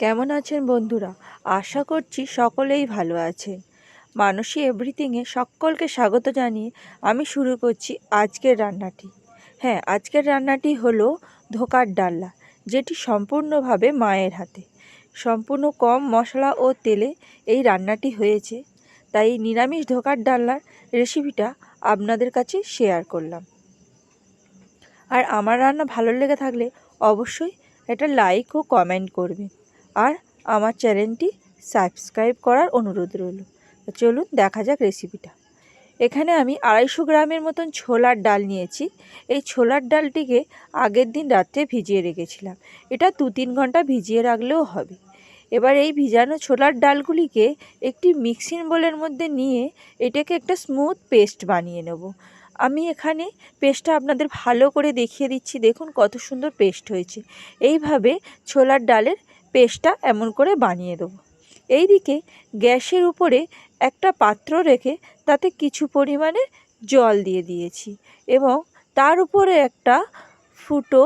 কেমন আছেন বন্ধুরা? আশা করছি সকলেই ভালো আছেন। মানসী এভরিথিংয়ে সকলকে স্বাগত জানিয়ে আমি শুরু করছি আজকের রান্নাটি। হ্যাঁ আজকের রান্নাটি হলো ধোকার ডাল্লা যেটি সম্পূর্ণভাবে মায়ের হাতে। সম্পূর্ণ কম মশলা ও তেলে এই রান্নাটি হয়েছে। তাই নিরামিষ ধোকার ডাল্লার রেসিপিটা আপনাদের কাছে শেয়ার করলাম। আর আমার রান্না ভালো লেগে থাকলে অবশ্যই একটা লাইক ও কমেন্ট করবেন। আর আমার চ্যানেলটি সাবস্ক্রাইব করার অনুরোধ রইল। চলুন দেখা যাক রেসিপিটা এখানে আমি আড়াইশো গ্রামের মতন ছোলার ডাল নিয়েছি। এই ছোলার ডালটিকে আগের দিন রাত্রে ভিজিয়ে রেখেছিলাম। এটা দু তিন ঘণ্টা ভিজিয়ে রাখলেও হবে। এবার এই ভিজানো ছোলার ডালগুলিকে একটি মিক্সিং বোলের মধ্যে নিয়ে এটাকে একটা স্মুথ পেস্ট বানিয়ে নেব। আমি এখানে পেস্টটা আপনাদের ভালো করে দেখিয়ে দিচ্ছি। দেখুন কত সুন্দর পেস্ট হয়েছে। এইভাবে ছোলার ডালের পেস্টটা এমন করে বানিয়ে দেবো। এইদিকে গ্যাসের উপরে একটা পাত্র রেখে তাতে কিছু পরিমাণে জল দিয়ে দিয়েছি এবং তার উপরে একটা ফুটো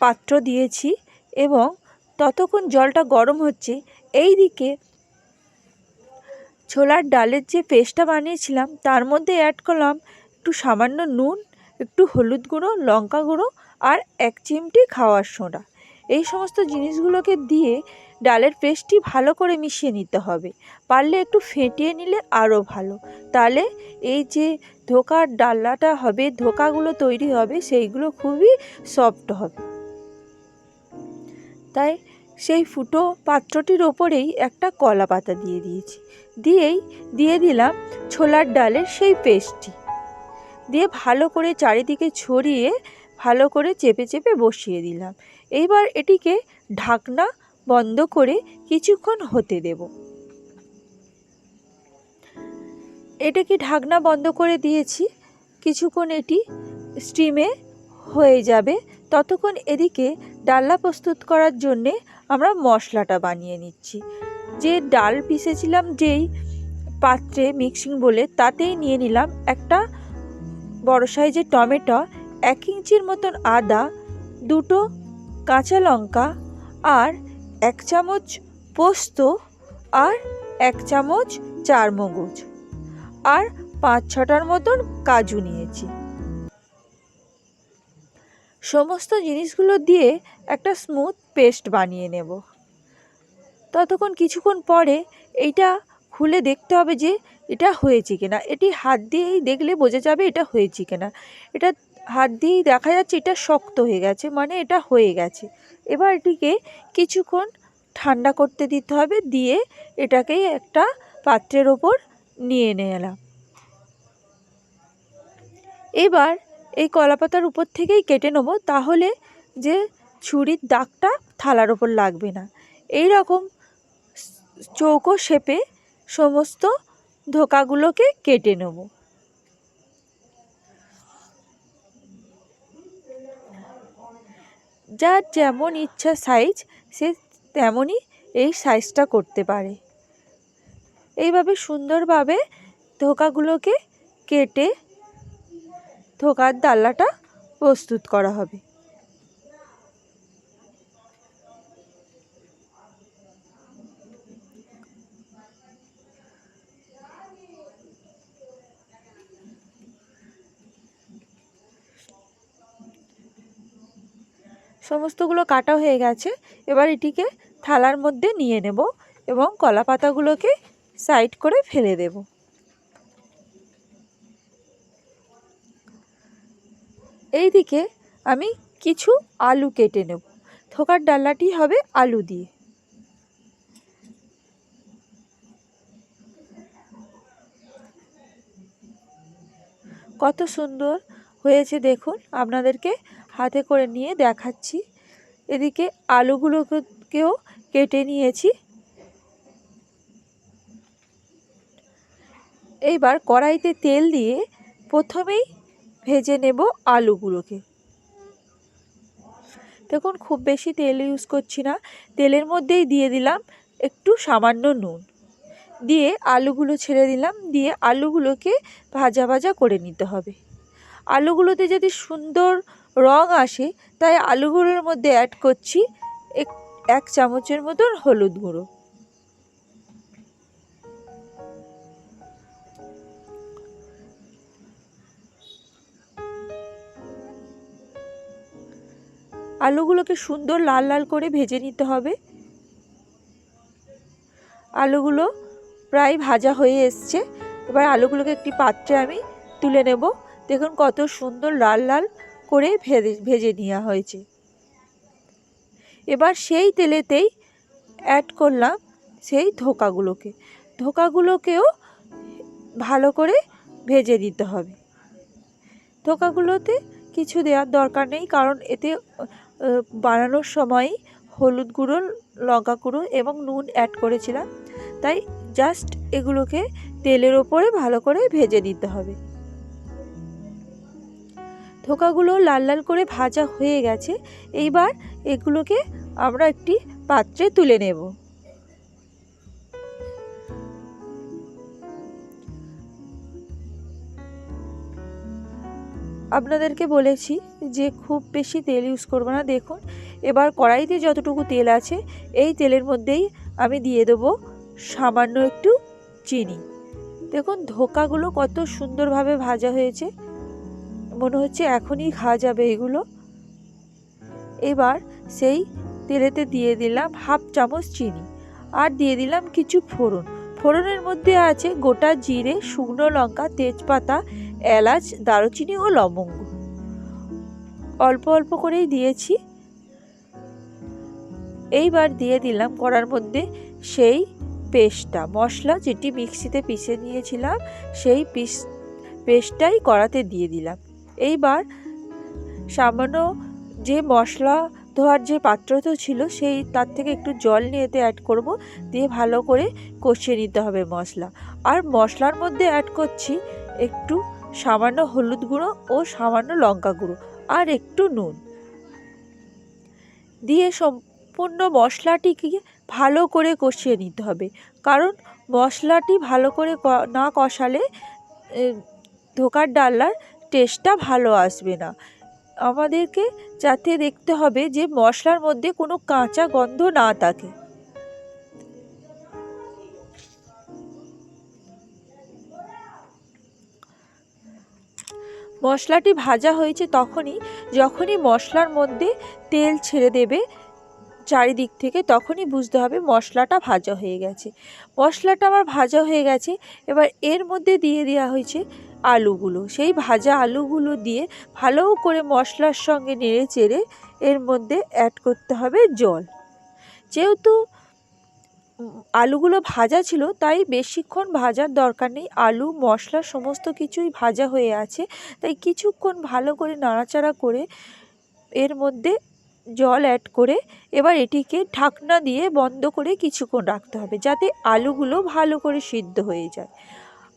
পাত্র দিয়েছি এবং ততক্ষণ জলটা গরম হচ্ছে এই দিকে ছোলার ডালের যে পেস্টটা বানিয়েছিলাম তার মধ্যে অ্যাড করলাম একটু সামান্য নুন, একটু হলুদ গুঁড়ো, লঙ্কা গুঁড়ো আর এক চিমটি খাওয়ার সোডা। এই সমস্ত জিনিসগুলোকে দিয়ে ডালের পেস্টটি ভালো করে মিশিয়ে নিতে হবে। পারলে একটু ফেটিয়ে নিলে আরও ভালো। তাহলে এই যে ধোকার ডাল্লাটা হবে, ধোকাগুলো তৈরি হবে, সেইগুলো খুবই সফট হবে। তাই সেই ফুটো পাত্রটির ওপরেই একটা কলা পাতা দিয়ে দিয়েছি। দিয়েই দিয়ে দিলাম ছোলার ডালের সেই পেস্টটি। দিয়ে ভালো করে চারিদিকে ছড়িয়ে ভালো করে চেপে চেপে বসিয়ে দিলাম। এইবার এটিকে ঢাকনা বন্ধ করে কিছুক্ষণ হতে দেব। এটাকে ঢাকনা বন্ধ করে দিয়েছি। কিছুক্ষণ এটি স্টিমে হয়ে যাবে। ততক্ষণ এদিকে ডাল্লা প্রস্তুত করার জন্যে আমরা মশলাটা বানিয়ে নিচ্ছি। যে ডাল পিসেছিলাম যেই পাত্রে মিক্সিং বলে, তাতেই নিয়ে নিলাম একটা বড় সাইজের টমেটো। এক ইঞ্চির মতন আদা, দুটো কাঁচা লঙ্কা আর এক চামচ পোস্ত আর এক চামচ চার মগজ আর পাঁচ ছটার মতন কাজু নিয়েছি। সমস্ত জিনিসগুলো দিয়ে একটা স্মুথ পেস্ট বানিয়ে নেব। ততক্ষণ কিছুক্ষণ পরে এইটা খুলে দেখতে হবে যে এটা হয়েছে কিনা। এটি হাত দিয়েই দেখলে বোঝা যাবে এটা হয়েছে কিনা। এটা হাত দিয়েই দেখা যাচ্ছে এটা শক্ত হয়ে গেছে মানে এটা হয়ে গেছে। এবার এটিকে কিছুক্ষণ ঠান্ডা করতে দিতে হবে, দিয়ে এটাকেই একটা পাত্রের ওপর নিয়ে নিয়ে এলাম এবার এই কলাপাতার উপর থেকেই কেটে নেব, তাহলে যে ছুরির দাগটা থালার ওপর লাগবে না। এই রকম চৌকো শেপে সমস্ত ধোকাগুলোকে কেটে নেব। যার যেমন ইচ্ছা সাইজ সে তেমনই এই সাইজটা করতে পারে। এইভাবে সুন্দরভাবে ধোকাগুলোকে কেটে ধোকার ডাল্লাটা প্রস্তুত করা হবে। সমস্তগুলো কাটা হয়ে গেছে। এবার এটিকে থালার মধ্যে নিয়ে নেব এবং কলা পাতাগুলোকে সাইড করে ফেলে দেব। এইদিকে আমি কিছু আলু কেটে নেব। থোকার ডাল্লাটি হবে আলু দিয়ে। কত সুন্দর হয়েছে দেখুন আপনাদেরকে। হাতে করে নিয়ে দেখাচ্ছি। এদিকে আলুগুলোকেও কেটে নিয়েছি। এইবার কড়াইতে তেল দিয়ে প্রথমেই ভেজে নেব আলুগুলোকে। দেখুন, খুব বেশি তেল ইউজ করছি না। তেলের মধ্যেই দিয়ে দিলাম একটু সামান্য নুন। দিয়ে আলুগুলো ছেড়ে দিলাম। দিয়ে আলুগুলোকে ভাজা ভাজা করে নিতে হবে। আলুগুলোতে যদি সুন্দর রং আসে, তাই আলুগুলোর মধ্যে অ্যাড করছি এক চামচের মতন হলুদ গুঁড়ো। আলুগুলোকে সুন্দর লাল লাল করে ভেজে নিতে হবে। আলুগুলো প্রায় ভাজা হয়ে এসছে। এবার আলুগুলোকে একটি পাত্রে আমি তুলে নেব। দেখুন কত সুন্দর লাল লাল করে ভেজে ভেজে নেওয়া হয়েছে। এবার সেই তেলেতেই অ্যাড করলাম সেই ধোকাগুলোকে। ধোকাগুলোকেও ভালো করে ভেজে দিতে হবে। ধোকাগুলোতে কিছু দেওয়ার দরকার নেই কারণ এতে বানানোর সময় হলুদ গুঁড়ো, লঙ্কা গুঁড়ো এবং নুন অ্যাড করেছিলাম। তাই জাস্ট এগুলোকে তেলের ওপরে ভালো করে ভেজে নিতে হবে। ধোকাগুলো লাল লাল করে ভাজা হয়ে গেছে, এইবার এগুলোকে আমরা একটি পাত্রে তুলে নেব। আপনাদেরকে বলেছি যে খুব বেশি তেল ইউজ করব না। দেখুন, এবার কড়াইতে যতটুকু তেল আছে, এই তেলের মধ্যেই আমি দিয়ে দেবো সামান্য একটু চিনি। দেখুন, ধোকাগুলো কত সুন্দরভাবে ভাজা হয়েছে। মনে হচ্ছে এখনই খাওয়া যাবে এগুলো। এবার সেই তেলেতে দিয়ে দিলাম হাফ চামচ চিনি আর দিয়ে দিলাম কিছু ফোড়ন। ফোড়নের মধ্যে আছে গোটা জিরে, শুকনো লঙ্কা, তেজপাতা, এলাচ, দারুচিনি ও লবঙ্গ। অল্প অল্প করেই দিয়েছি। এইবার দিয়ে দিলাম কড়ার মধ্যে সেই পেস্টটা। মশলা যেটি মিক্সিতে পিষে নিয়েছিলাম, সেই পিস, পেস্টটাই কড়াতে দিয়ে দিলাম। এইবার সামান্য যে মশলা ধোয়ার যে পাত্রটা ছিল, সেই তার থেকে একটু জল নিয়ে এতে অ্যাড করব, দিয়ে ভালো করে কষিয়ে নিতে হবে মশলা। আর মশলার মধ্যে অ্যাড করছি একটু সামান্য হলুদ গুঁড়ো ও সামান্য লঙ্কা গুঁড়ো আর একটু নুন। দিয়ে সম্পূর্ণ মশলাটিকে ভালো করে কষিয়ে নিতে হবে। কারণ মশলাটি ভালো করে না কষালে ধোকার ডাল্লার টেস্টটা ভালো আসবে না। আমাদেরকে যাতে দেখতে হবে যে মশলার মধ্যে কোনো কাঁচা গন্ধ না থাকে। মশলাটি ভাজা হয়েছে তখনই, যখনই মশলার মধ্যে তেল ছেড়ে দেবে চারিদিক থেকে, তখনই বুঝতে হবে মশলাটা ভাজা হয়ে গেছে। মশলাটা আমার ভাজা হয়ে গেছে, এবার এর মধ্যে দিয়ে দেওয়া হয়েছে আলুগুলো। সেই ভাজা আলুগুলো দিয়ে ভালো করে মশলার সঙ্গে নেড়ে চেড়ে এর মধ্যে অ্যাড করতে হবে জল। যেহেতু আলুগুলো ভাজা ছিল, তাই বেশিক্ষণ ভাজার দরকার নেই। আলু, মশলা সমস্ত কিছুই ভাজা হয়ে আছে, তাই কিছুক্ষণ ভালো করে নাড়াচাড়া করে এর মধ্যে জল অ্যাড করে এবার এটিকে ঢাকনা দিয়ে বন্ধ করে কিছুক্ষণ রাখতে হবে, যাতে আলুগুলো ভালো করে সিদ্ধ হয়ে যায়।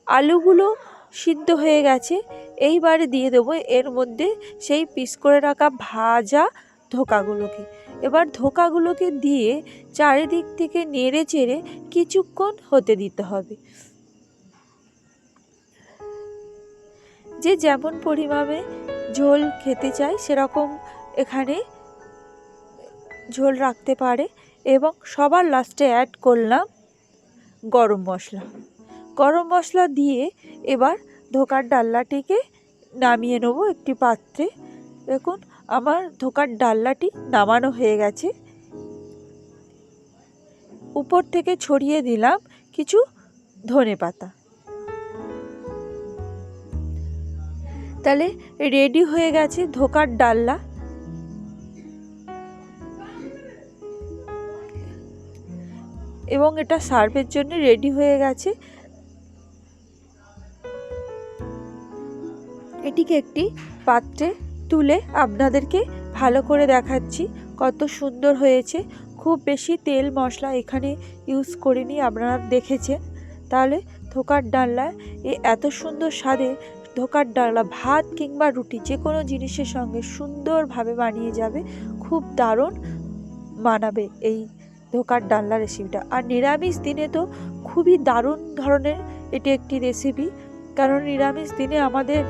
আলুগুলো সিদ্ধ হয়ে গেছে। এইবারে দিয়ে দেবো এর মধ্যে সেই পিস করে রাখা ভাজা ধোকাগুলোকে। এবার ধোকাগুলোকে দিয়ে চারিদিক থেকে নেড়ে চেড়ে কিছুক্ষণ হতে দিতে হবে। যে যেমন পরিমাণে ঝোল খেতে চায়, সেরকম এখানে ঝোল রাখতে পারে এবং সবার লাস্টে অ্যাড করলাম গরম মশলা। গরম মশলা দিয়ে এবার ধোকার ডাল্লাটিকে নামিয়ে নেব একটি পাত্রে। দেখুন, আমার ধোকার ডাল্লাটি নামানো হয়ে গেছে। উপর থেকে ছড়িয়ে দিলাম কিছু ধনে পাতা। তাহলে রেডি হয়ে গেছে ধোকার ডাল্লা। এবং এটা সার্ভের জন্য রেডি হয়ে গেছে। এটিকে একটি পাত্রে তুলে আপনাদেরকে ভালো করে দেখাচ্ছি কত সুন্দর হয়েছে। খুব বেশি তেল মশলা এখানে ইউজ করিনি, আপনারা দেখেছেন। তাহলে ধোকার ডালনা, এ এত সুন্দর স্বাদে ধোকার ডালনা, ভাত কিংবা রুটি যে কোনো জিনিসের সঙ্গে সুন্দরভাবে বানিয়ে যাবে, খুব দারুণ মানাবে এই ধোকার ডালনা রেসিপিটা আর নিরামিষ দিনে তো খুবই দারুণ ধরনের এটি একটি রেসিপি কারণ নিরামিষ দিনে আমাদের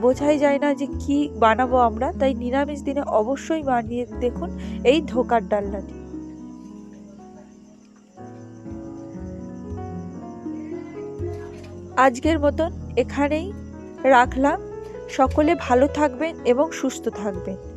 বোঝাই যায় না যে কি বানাবো আমরা, তাই নিরামিষ দিনে অবশ্যই বানিয়ে দেখুন এই ধোকার ডালনাটি। আজকের মতন এখানেই রাখলাম। সকলে ভালো থাকবেন এবং সুস্থ থাকবেন।